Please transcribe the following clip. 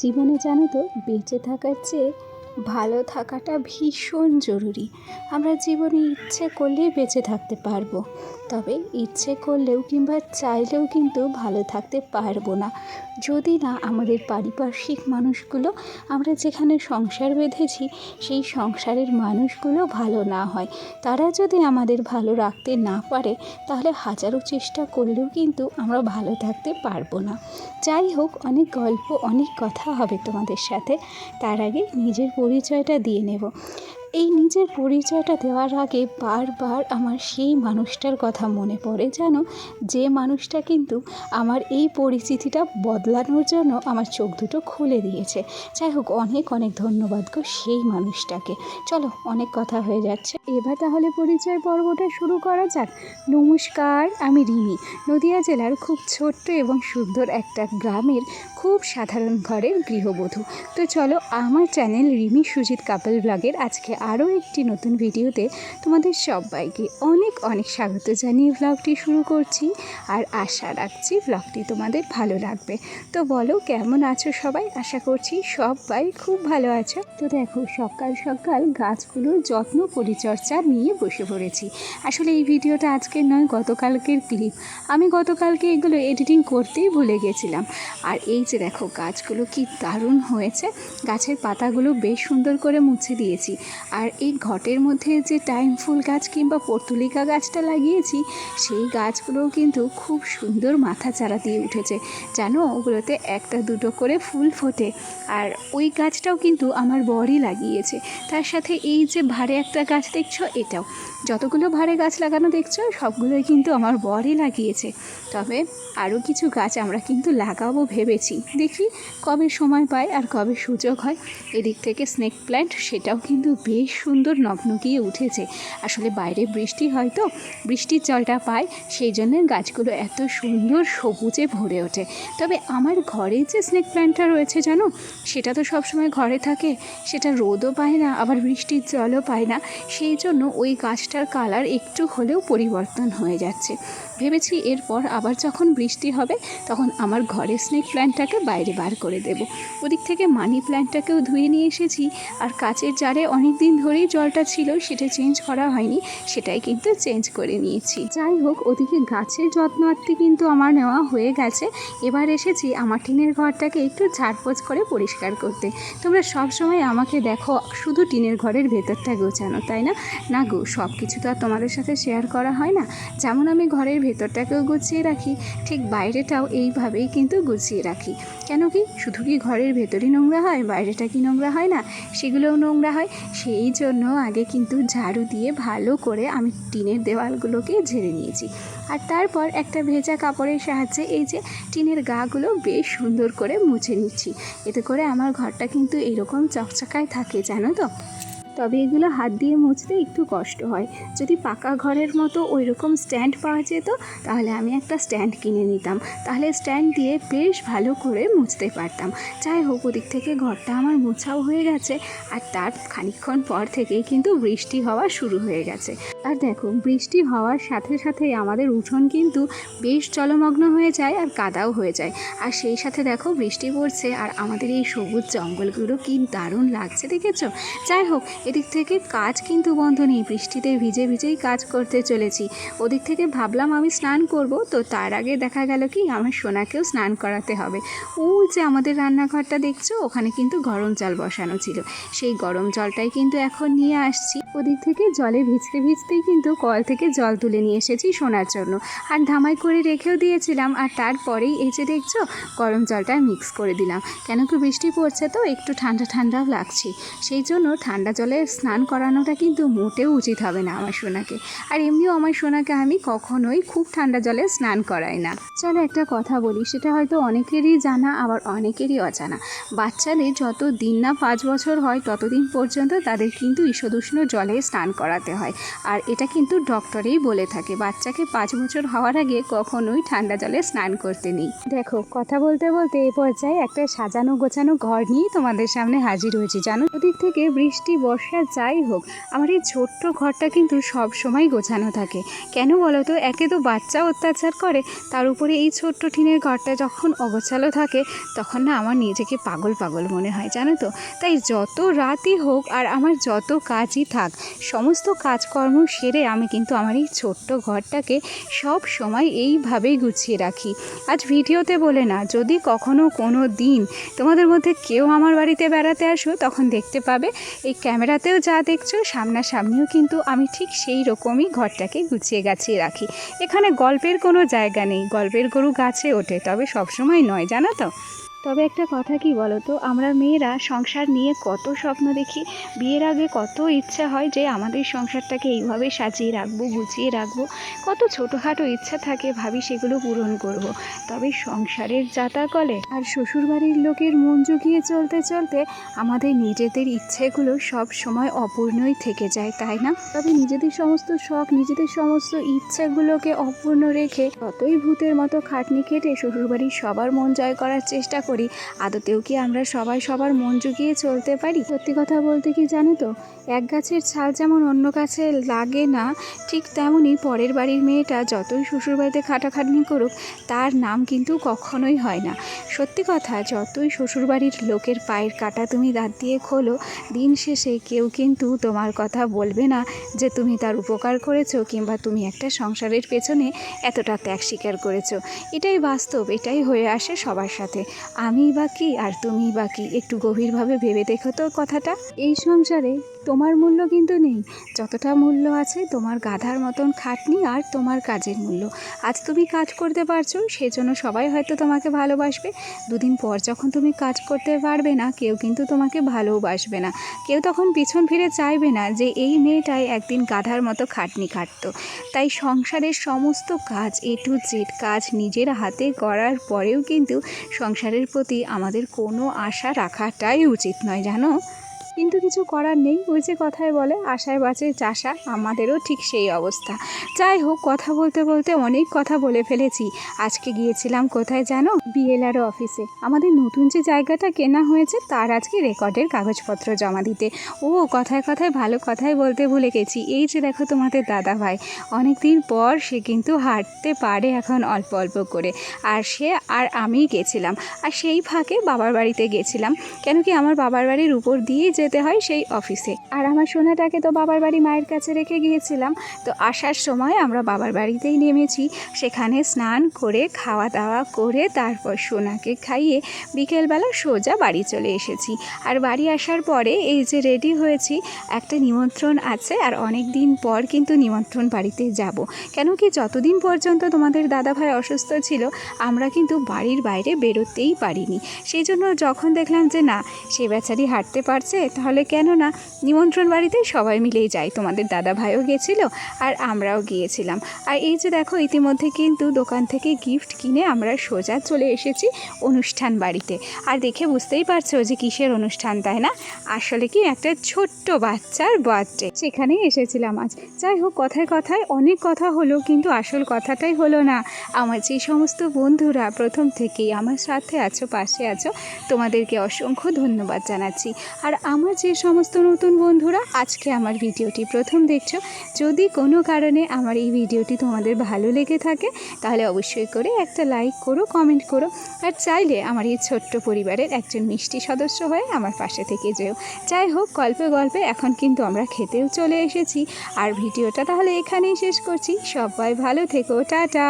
জীবনে জানো তো বেঁচে থাকার চেয়ে ভালো থাকাটা ভীষণ জরুরি। আমরা জীবনে ইচ্ছে করলেই বেঁচে থাকতে পারব। তবে ইচ্ছে করলেও কিংবা চাইলেও কিন্তু ভালো থাকতে পারব না। যদি না আমাদের পারিপার্শ্বিক মানুষগুলো, আমরা যেখানে সংসার বেঁধেছি, সেই সংসারের মানুষগুলো ভালো না হয়। তারা যদি আমাদের ভালো রাখতে না পারে, তাহলে হাজারো চেষ্টা করলেও কিন্তু আমরা ভালো থাকতে পারব না। যাই হোক, অনেক গল্প, অনেক কথা হবে তোমাদের সাথে। তার আগে নিজের পরিচয়টা দিয়ে নেব। এই নিজের পরিচয়টা দেওয়ার আগে বারবার আমার সেই মানুষটার কথা মনে পড়ে যেন যে মানুষটা কিন্তু আমার এই পরিচিতিটা বদলানোর জন্য আমার চোখ দুটো খুলে দিয়েছে। যাই হোক, অনেক অনেক ধন্যবাদ গো সেই মানুষটাকে। চলো, অনেক কথা হয়ে যাচ্ছে। এবার তাহলে পরিচয় পর্বটা শুরু করা যাক। নমস্কার, আমি রিমি। নদিয়া জেলার খুব ছোট্ট এবং সুন্দর একটা গ্রামের খুব সাধারণ ঘরের গৃহবধূ। তো চলো, আমার চ্যানেল রিমি সুজিত কাপল ব্লগের আজকে আরও একটি নতুন ভিডিওতে তোমাদের সবাইকে অনেক অনেক স্বাগত জানিয়ে ব্লগটি শুরু করছি। আর আশা রাখছি ব্লগটি তোমাদের ভালো লাগবে। তো বলো, কেমন আছো সবাই? আশা করছি সবাই খুব ভালো আছো। তো দেখো, সকাল সকাল গাছগুলোর যত্ন পরিচর্যা নিয়ে বসে পড়েছি। আসলে এই ভিডিওটা আজকের নয়, গতকালকের ক্লিপ আমি গতকালকে এগুলো এডিটিং করতেই ভুলে গেছিলাম। আর এই যে দেখো, গাছগুলো কি দারুণ হয়েছে। গাছের পাতাগুলো বেশ সুন্দর করে মুছে দিয়েছি। আর এই ঘটের মধ্যে যে টাইম ফুল গাছ কিংবা পর্তুলিকা গাছটা লাগিয়েছি, সেই গাছগুলোও কিন্তু খুব সুন্দর মাথা চারা দিয়ে উঠেছে। জানো, ওগুলোতে একটা দুটো করে ফুল ফোটে। আর ওই গাছটাও কিন্তু আমার বরই লাগিয়েছে। তার সাথে এই যে ভারে একটা গাছ দেখছ, এটাও। যতগুলো ভারে গাছ লাগানো দেখছ, সবগুলোই কিন্তু আমার বরই লাগিয়েছে। তবে আরও কিছু গাছ আমরা কিন্তু লাগাবো ভেবেছি। দেখি কবে সময় পাই আর কবে সুযোগ হয়। এদিক থেকে স্নেক প্ল্যান্ট, সেটাও কিন্তু বেশ সুন্দর নগ্নগিয়ে উঠেছে। আসলে বাইরে বৃষ্টি হয় তো বৃষ্টির জলটা পায়, সেই জন্য গাছগুলো এত সুন্দর সবুজে ভরে ওঠে। তবে আমার ঘরে যে স্নেক প্ল্যান্টটা রয়েছে জানো, সেটা তো সবসময় ঘরে থাকে। সেটা রোদও পায় না, আবার বৃষ্টির জলও পায় না। সেই জন্য ওই গাছটার কালার একটু হলেও পরিবর্তন হয়ে যাচ্ছে। ভেবেছি এরপর আবার যখন বৃষ্টি হবে, তখন আমার ঘরের স্নেক প্ল্যান্টটাকে বাইরে বার করে দেব। ওদিক থেকে মানি প্ল্যান্টটাকেও ধুয়ে নিয়ে এসেছি, আর কাচের জারে অনেক দিন ধরেই জলটা ছিল, সেটা চেঞ্জ করা হয়নি, সেটাই কিন্তু চেঞ্জ করে নিয়েছি। যাই হোক, ওদিকে গাছের যত্ন আত্মি কিন্তু আমার নেওয়া হয়ে গেছে। এবার এসেছি আমার টিনের ঘরটাকে একটু ঝাড়পোছ করে পরিষ্কার করতে। তোমরা সব সময় আমাকে দেখো, শুধু টিনের ঘরের ভেতরটা গোছানো, তাই না? না গো সব কিছু তো আর তোমাদের সাথে শেয়ার করা হয় না। যেমন আমি ঘরের ভেতরটাকেও গুছিয়ে রাখি, ঠিক বাইরেটাও এইভাবেই কিন্তু গুছিয়ে রাখি। কেন কি? শুধু কি ঘরের ভেতরই নোংরা হয়, বাইরেটা কি নোংরা হয় না? সেগুলোও নোংরা হয়, সেই জন্য আগে কিন্তু ঝাড়ু দিয়ে ভালো করে আমি টিনের দেওয়ালগুলোকে ঝেড়ে নিয়েছি। আর তারপর একটা ভেজা কাপড়ের সাহায্যে এই যে টিনের গাগুলো বেশ সুন্দর করে মুছে নিচ্ছি। এতে করে আমার ঘরটা কিন্তু এরকম চকচকায় থাকে, জানো তো? তবে এগুলো হাত দিয়ে মুছতে একটু কষ্ট হয়। যদি পাকা ঘরের মতো ওই রকম স্ট্যান্ড পাওয়া যেত, তাহলে আমি একটা স্ট্যান্ড কিনে নিতাম। তাহলে স্ট্যান্ড দিয়ে বেশ ভালো করে মুছতে পারতাম। যাই হোক, ওদিক থেকে ঘরটা আমার মোছাও হয়ে গেছে, আর তার খানিকক্ষণ পর থেকেই কিন্তু বৃষ্টি হওয়া শুরু হয়ে গেছে। আর দেখো, বৃষ্টি হওয়ার সাথে সাথে আমাদের উঠোন কিন্তু বেশ জলমগ্ন হয়ে যায় আর কাদাও হয়ে যায়। আর সেই সাথে দেখো, বৃষ্টি পড়ছে, আর আমাদের এই সবুজ জঙ্গলগুলো কি দারুণ লাগছে, দেখেছ? যাই হোক এদিক থেকে কাজ কিন্তু বন্ধ নেই। বৃষ্টিতে ভিজে ভিজেই কাজ করতে চলেছি। ওদিক থেকে ভাবলাম আমি স্নান করব, তো তার আগে দেখা গেল কি, আমার সোনাকেও স্নান করাতে হবে। ও যে আমাদের রান্নাঘরটা দেখছ, ওখানে কিন্তু গরম জল বসানো ছিল। সেই গরম জলটাই কিন্তু এখন নিয়ে আসছি। ওদিক থেকে জলে ভিজতে ভিজতেই কিন্তু কল থেকে জল তুলে নিয়ে এসেছি সোনার জন্য। আর ধামাই করে রেখেও দিয়েছিলাম, আর তারপরেই এই যে দেখছ, গরম জলটা মিক্স করে দিলাম। কেন কি বৃষ্টি পড়ছে তো, একটু ঠান্ডা ঠান্ডাও লাগছে। সেই জন্য ঠান্ডা জলে স্নান করানোটা কিন্তু মোটেও উচিত হবে না আমার সোনাকে। আর এমনিও আমার সোনাকে আমি কখনোই খুব ঠান্ডা জলে স্নান করাই না। চলো একটা কথা বলি, সেটা হয়তো অনেকেরই জানা, আবার অনেকেরই অজানা। বাচ্চাদের যত দিন না পাঁচ বছর হয়, ততদিন পর্যন্ত তাদের কিন্তু ঈষদুষ্ণ জলে স্নান করাতে হয়। আর এটা কিন্তু ডক্টরেই বলে থাকে, বাচ্চাকে পাঁচ বছর হওয়ার আগে কখনোই ঠান্ডা জলে স্নান করতে নেই। দেখো, কথা বলতে বলতে এ পর্যায়ে একটা সাজানো গোছানো ঘর নিয়ে তোমাদের সামনে হাজির হয়েছি। জানো, ওদিক থেকে বৃষ্টি, বর্ষা সে আর যাই হোক, আমার এই ছোট্ট ঘরটা কিন্তু সব সময় গোছানো থাকে। কেন বলো তো? একে তো বাচ্চা অত্যাচার করে, তার উপরে এই ছোট্ট টিনের ঘরটা যখন অগোছালো থাকে, তখন না আমার নিজেকে পাগল পাগল মনে হয়, জানো তো? তাই যত রাতই হোক আর আমার যত কাজই থাক, সমস্ত কাজকর্ম সেরে আমি কিন্তু আমার এই ছোট্ট ঘরটাকে সব সময় এইভাবেই গুছিয়ে রাখি। আজ ভিডিওতে বলে না, যদি কখনো কোনো দিন তোমাদের মধ্যে কেউ আমার বাড়িতে বেড়াতে আসো, তখন দেখতে পাবে এই ক্যামেরাতেও যা দেখছ, সামনাসামনিও কিন্তু আমি ঠিক সেই রকমই ঘরটাকে গুছিয়ে গাছিয়ে রাখি। এখানে গল্পের কোনো জায়গা নেই, গল্পের গরু গাছে ওঠে, তবে সবসময় নয়, জানো তো? তবে একটা কথা কি বলো তো আমরা মেয়েরা সংসার নিয়ে কত স্বপ্ন দেখি, বিয়ের আগে কত ইচ্ছা হয় যে আমাদের সংসারটাকে এইভাবে সাজিয়ে রাখব, গুছিয়ে রাখব। কত ছোটোখাটো ইচ্ছা থাকে ভাবি সেগুলো পূরণ করব। তবে সংসারের যাতা কলে আর শ্বশুরবাড়ির লোকের মন জুগিয়ে চলতে চলতে আমাদের নিজেদের ইচ্ছেগুলো সব সময় অপূর্ণই থেকে যায়, তাই না? তবে নিজেদের সমস্ত শখ, নিজেদের সমস্ত ইচ্ছাগুলোকে অপূর্ণ রেখে ততই ভূতের মতো খাটনি খেটে শ্বশুরবাড়ির সবার মন জয় করার চেষ্টা করি। আদতেও কি আমরা সবাই সবার মন জুগিয়ে চলতে পারি? সত্যি কথা বলতে কি জানো তো? এক গাছের ছাল যেমন অন্য গাছে লাগে না, ঠিক তেমনই পরের বাড়ির মেয়েটা যতই শ্বশুরবাড়িতে খাটাখাটনি করুক, তার নাম কিন্তু কখনোই হয় না। সত্যি কথা, যতই শ্বশুরবাড়ির লোকের পায়ের কাটা তুমি দাঁত দিয়ে খোলো, দিন শেষে কেউ কিন্তু তোমার কথা বলবে না যে তুমি তার উপকার করেছ কিংবা তুমি একটা সংসারের পেছনে এতটা ত্যাগ স্বীকার করেছ। এটাই বাস্তব, এটাই হয়ে আসে সবার সাথে। আমি বাকি আর তুমি বাকি একটু গভীরভাবে ভেবে দেখো তো কথাটা। এই সংসারে তোমার মূল্য কিন্তু নেই। যতটা মূল্য আছে তোমার গাধার মতন খাটনি আর তোমার কাজের মূল্য। আজ তুমি কাজ করতে পারছ, সেজন্য সবাই হয়তো তোমাকে ভালোবাসবে। দুদিন পর যখন তুমি কাজ করতে পারবে না, কেউ কিন্তু তোমাকে ভালোবাসবে না। কেউ তখন পিছন ফিরে চাইবে না যে এই মেয়েটাই একদিন গাধার মতো খাটনি খাটতো তাই সংসারের সমস্ত কাজ এ টু জেড কাজ নিজের হাতে করার পরেও কিন্তু সংসারের প্রতি আমাদের কোনো আশা রাখাটাই উচিত নয়, জানো? কিন্তু কিছু করার নেই। ওই যে কথায় বলে, আশায় বাঁচে চাষা, আমাদেরও ঠিক সেই অবস্থা। যাই হোক, কথা বলতে বলতে অনেক কথা বলে ফেলেছি। আজকে গিয়েছিলাম কোথায় জানো? বিএলআর অফিসে। আমাদের নতুন যে জায়গাটা কেনা হয়েছে, তার আজকে রেকর্ডের কাগজপত্র জমা দিতে। ও কথায় কথায় ভালো কথাই বলতে ভুলে গেছি। এই যে দেখো তোমাদের দাদা ভাই অনেক দিন পর সে কিন্তু হাঁটতে পারে এখন অল্প অল্প করে। আর সে আর আমি গেছিলাম। আর সেই ফাঁকে বাবার বাড়িতে গেছিলাম। কেন কি আমার বাবার বাড়ির উপর দিয়েই যেতে হয় সেই অফিসে। আর আমার সোনাটাকে তো বাবার বাড়ি মায়ের কাছে রেখে গিয়েছিলাম, তো আসার সময় আমরা বাবার বাড়িতেই নেমেছি। সেখানে স্নান করে খাওয়া দাওয়া করে, তারপর সোনাকে খাইয়ে বিকেলবেলা সোজা বাড়ি চলে এসেছি। আর বাড়ি আসার পরে এই যে রেডি হয়েছি, একটা নিমন্ত্রণ আছে আর অনেক দিন পর কিন্তু নিমন্ত্রণ বাড়িতে যাব। কেন কি যতদিন পর্যন্ত তোমাদের দাদা ভাই অসুস্থ ছিল, আমরা কিন্তু বাড়ির বাইরে বেরোতেই পারিনি। সেই জন্য যখন দেখলাম যে না, সে বেচারি হাঁটতে পারছে তাহলে কেন না নিমন্ত্রণ বাড়িতে সবাই মিলেই যাই। তোমাদের দাদা ভাইও গেছিল আর আমরাও গিয়েছিলাম। আর এই যে দেখো, ইতিমধ্যে কিন্তু দোকান থেকে গিফট কিনে আমরা সোজা চলে এসেছি অনুষ্ঠান বাড়িতে। আর দেখে বুঝতেই পারছ যে কিসের অনুষ্ঠান, তাই না? আসলে কি একটা ছোট্ট বাচ্চার বার্থডে সেখানেই এসেছিলাম আজ। যাই হোক, কথায় কথায় অনেক কথা হলো, কিন্তু আসল কথাটাই হলো না। আমার যে সমস্ত বন্ধুরা প্রথম থেকেই আমার সাথে আছো, পাশে আছো, তোমাদেরকে অসংখ্য ধন্যবাদ জানাচ্ছি। আর আমার যে সমস্ত নতুন বন্ধুরা, আজকে আমার ভিডিওটি প্রথম দেখছ। যদি কোনো কারণে আমার এই ভিডিওটি তোমাদের ভালো লেগে থাকে, তাহলে অবশ্যই করে একটা লাইক করো, কমেন্ট করো। আর চাইলে আমার এই ছোট্ট পরিবারের একজন মিষ্টি সদস্য হয়ে আমার পাশে থেকে যেও। যাই হোক, গল্পে গল্পে এখন কিন্তু আমরা খেতেও চলে এসেছি। আর ভিডিওটা তাহলে এখানেই শেষ করছি। সবাই ভালো থেকো, টাটা!